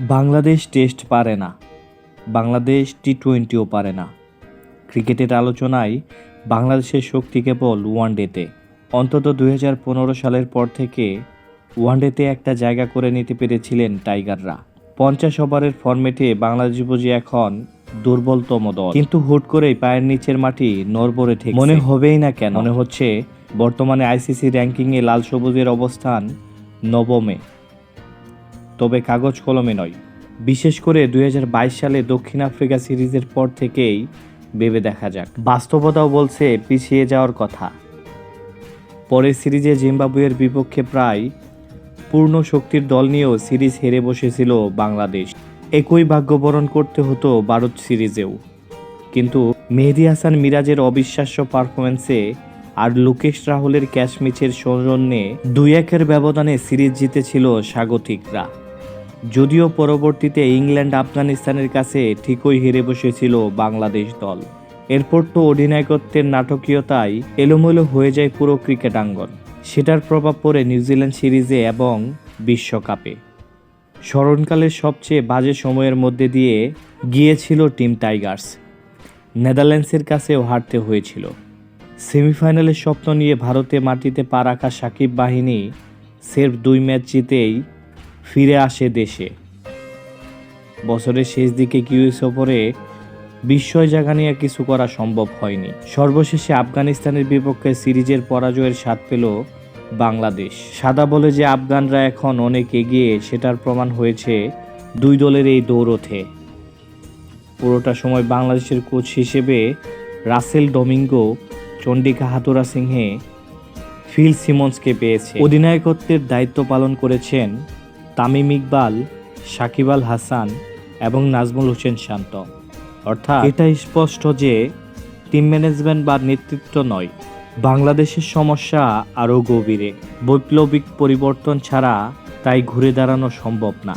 Bangladesh test পারে না। বাংলাদেশ টি টোয়েন্টিও পারে না। ক্রিকেটের আলোচনায় বাংলাদেশের শক্তি কেবল ওয়ানডেতে। অন্তত দুই হাজার পনেরো সালের পর থেকে ওয়ানডেতে একটা জায়গা করে নিতে পেরেছিলেন টাইগাররা। পঞ্চাশ ওভারের ফরম্যাটে বাংলাদেশ বুঝি এখন দুর্বলতম দল। কিন্তু হুট করেই পায়ের নিচের মাটি নরবরে ঠিক মনে হবেই না কেন? মনে হচ্ছে বর্তমানে আইসিসি র্যাঙ্কিংয়ে লাল সবুজের অবস্থান নবমে। তবে কাগজ কলমে নয়। বিশেষ করে দুই হাজার বাইশ সালে দক্ষিণ আফ্রিকা সিরিজের পর থেকেই ভেবে দেখা যাক। বাস্তবতাও বলছে পিছিয়ে যাওয়ার কথা। পরের সিরিজে জিম্বাবুয়ের বিপক্ষে প্রায় পূর্ণ শক্তির দল নিয়েও সিরিজ হেরে বসেছিল বাংলাদেশ। একই ভাগ্যবরণ করতে হতো ভারত সিরিজেও। কিন্তু মেহেদি হাসান মিরাজের অবিশ্বাস্য পারফরমেন্সে আর লোকেশ রাহুলের ক্যাচ মিচের সৌজন্যে দুই একের ব্যবধানে সিরিজ জিতেছিল স্বাগতিকরা। যদিও পরবর্তীতে ইংল্যান্ড, আফগানিস্তানের কাছে ঠিকই হেরে বসেছিল বাংলাদেশ দল। এরপর তো অধিনায়কত্বের নাটকীয়তায় এলোমেলো হয়ে যায় পুরো ক্রিকেট আঙ্গন সেটার প্রভাব পড়ে নিউজিল্যান্ড সিরিজে এবং বিশ্বকাপে। স্মরণকালের সবচেয়ে বাজে সময়ের মধ্যে দিয়ে গিয়েছিল টিম টাইগার্স। নেদারল্যান্ডসের কাছেও হারতে হয়েছিল। সেমিফাইনালের স্বপ্ন নিয়ে ভারতে মাটিতে পা রাখা সাকিব বাহিনী সেরফ দুই ম্যাচ জিতেই ফিরে আসে দেশে। বছরের শেষ দিকে কিউ সফরে বিস্ময় জায়গা নিয়ে কিছু করা সম্ভব হয়নি। সর্বশেষে আফগানিস্তানের বিপক্ষে সিরিজের পরাজয়ের স্বাদ পেল বাংলাদেশ। সাদা বলে যে আফগানরা এখন অনেক এগিয়ে, সেটার প্রমাণ হয়েছে দুই দলের এই দৌড়থে পুরোটা সময় বাংলাদেশের কোচ হিসেবে Russell Domingo, Chandika Hathurusinghe Phil সিমন্সকে পেয়েছে। অধিনায়কত্বের দায়িত্ব পালন করেছেন তামিম ইকবাল, সাকিব আল হাসান এবং নাজমুল হোসেন শান্ত। অর্থাৎ এটা স্পষ্ট যে টিম ম্যানেজমেন্ট বা নেতৃত্ব নয়, বাংলাদেশের সমস্যা আরও গভীরে। বৈপ্লবিক পরিবর্তন ছাড়া তাই ঘুরে দাঁড়ানো সম্ভব না।